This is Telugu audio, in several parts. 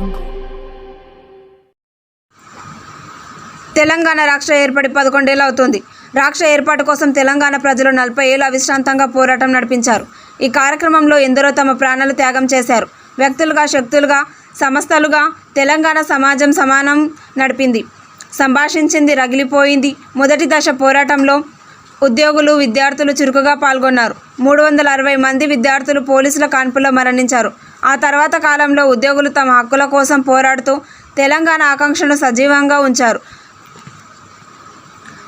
రంగు. తెలంగాణ రాష్ట్ర ఏర్పడి పదకొండేళ్ళు అవుతుంది. రాష్ట్ర ఏర్పాటు కోసం తెలంగాణ ప్రజలు నలభై ఏళ్ళు అవిశ్రాంతంగా పోరాటం నడిపించారు. ఈ కార్యక్రమంలో ఎందరో తమ ప్రాణాలు త్యాగం చేశారు. వ్యక్తులుగా శక్తులుగా సంస్థలుగా తెలంగాణ సమాజం సమానం నడిపింది. సంభాషించింది రగిలిపోయింది. మొదటి దశ పోరాటంలో ఉద్యోగులు విద్యార్థులు చురుకుగా పాల్గొన్నారు. మూడు వందల అరవై మంది విద్యార్థులు పోలీసుల కాన్పులో మరణించారు. ఆ తర్వాత కాలంలో ఉద్యోగులు తమ హక్కుల కోసం పోరాడుతూ తెలంగాణ ఆకాంక్షను సజీవంగా ఉంచారు.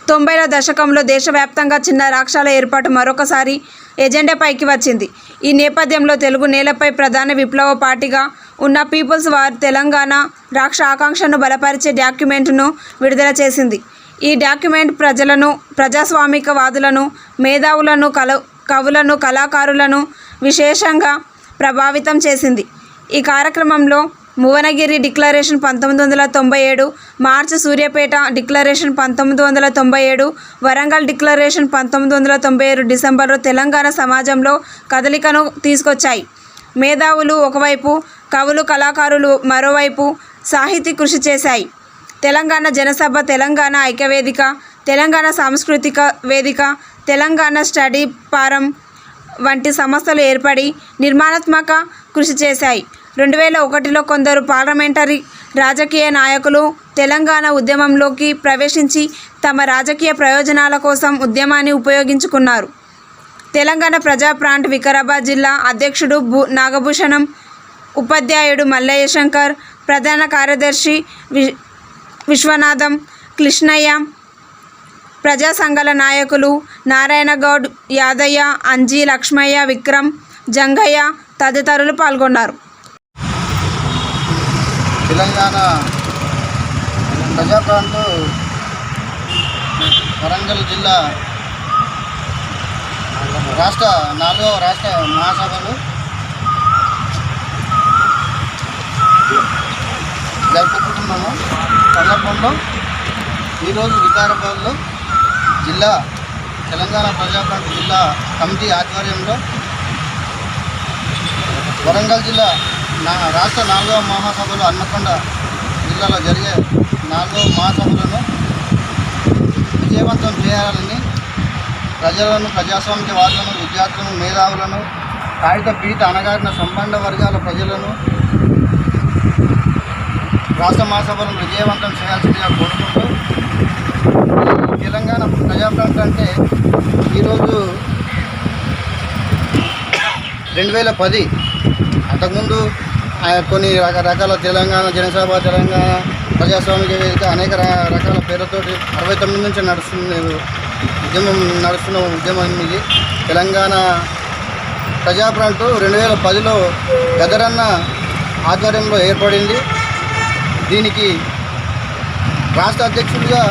తొంభైల దశకంలో దేశవ్యాప్తంగా చిన్న రాక్షాల ఏర్పాటు మరొకసారి ఎజెండాపైకి వచ్చింది. ఈ నేపథ్యంలో తెలుగు నేలపై ప్రధాన విప్లవ పార్టీగా ఉన్న పీపుల్స్ వార్ తెలంగాణ రాక్ష ఆకాంక్షను బలపరిచే డాక్యుమెంట్ను విడుదల చేసింది. ఈ డాక్యుమెంట్ ప్రజలను ప్రజాస్వామికవాదులను మేధావులను కల కవులను కళాకారులను విశేషంగా ప్రభావితం చేసింది. ఈ కార్యక్రమంలో భువనగిరి డిక్లరేషన్ పంతొమ్మిది వందల తొంభై ఏడు మార్చి సూర్యాపేట డిక్లరేషన్ పంతొమ్మిది వందల తొంభై ఏడు వరంగల్ డిక్లరేషన్ పంతొమ్మిది వందల తొంభై ఏడు డిసెంబర్లో తెలంగాణ సమాజంలో కదలికను తీసుకొచ్చాయి. మేధావులు ఒకవైపు కవులు కళాకారులు మరోవైపు సాహితీ కృషి చేశాయి. తెలంగాణ జనసభ తెలంగాణ ఐక్యవేదిక తెలంగాణ సాంస్కృతిక వేదిక తెలంగాణ స్టడీ ఫారం వంటి సంస్థలు ఏర్పడి నిర్మాణాత్మక కృషి చేశాయి. రెండు వేల ఒకటిలో కొందరు పార్లమెంటరీ రాజకీయ నాయకులు తెలంగాణ ఉద్యమంలోకి ప్రవేశించి తమ రాజకీయ ప్రయోజనాల కోసం ఉద్యమాన్ని ఉపయోగించుకున్నారు. తెలంగాణ ప్రజా ప్రాంట్ వికారాబాద్ జిల్లా అధ్యక్షుడు భూ నాగభూషణం ఉపాధ్యాయుడు మల్లయ్య శంకర్ ప్రధాన కార్యదర్శి వి విశ్వనాథం కృష్ణయ్య ప్రజా సంఘాల నాయకులు నారాయణగౌడ్ యాదయ్య అంజీ లక్ష్మయ్య విక్రమ్ జంగయ్య తదితరులు పాల్గొన్నారు. తెలంగాణ ప్రజాప్రాంతం వరంగల్ జిల్లా రాష్ట్ర నాలుగవ రాష్ట్ర మహాసభలు. జరుపుకుంటున్నాము సందర్భంలో ఈరోజు వికారాబాద్లో జిల్లా తెలంగాణ ప్రజాప్రాంత జిల్లా కమిటీ ఆధ్వర్యంలో వరంగల్ జిల్లా నా రాష్ట్ర నాలుగవ మహాసభలు అన్నకొండ జిల్లాలో జరిగే నాలుగవ మహాసభలను విజయవంతం చేయాలని ప్రజలను ప్రజాస్వామ్యవాదులను విద్యార్థులను మేధావులను కాగిత పీఠ అణగారిన సంబంధ వర్గాల ప్రజలను రాష్ట్ర మహాసభలను విజయవంతం చేయాల్సిందిగా కోరుకుంటూ తెలంగాణ ఎందుకంటే అంటే ఈరోజు రెండు వేల పది. అంతకుముందు ఆ, కొన్ని రకరకాల తెలంగాణ జనసభ తెలంగాణ ప్రజాస్వామిక వేదిక అనేక రకాల పేర్లతోటి అరవై తొమ్మిది నుంచి నడుస్తుంది ఉద్యమం నడుస్తున్న ఉద్యమం ఇది. తెలంగాణ ప్రజాప్రాంతం రెండు వేల పదిలో గదరన్న ఆధ్వర్యంలో ఏర్పడింది. దీనికి రాష్ట్ర అధ్యక్షుడిగా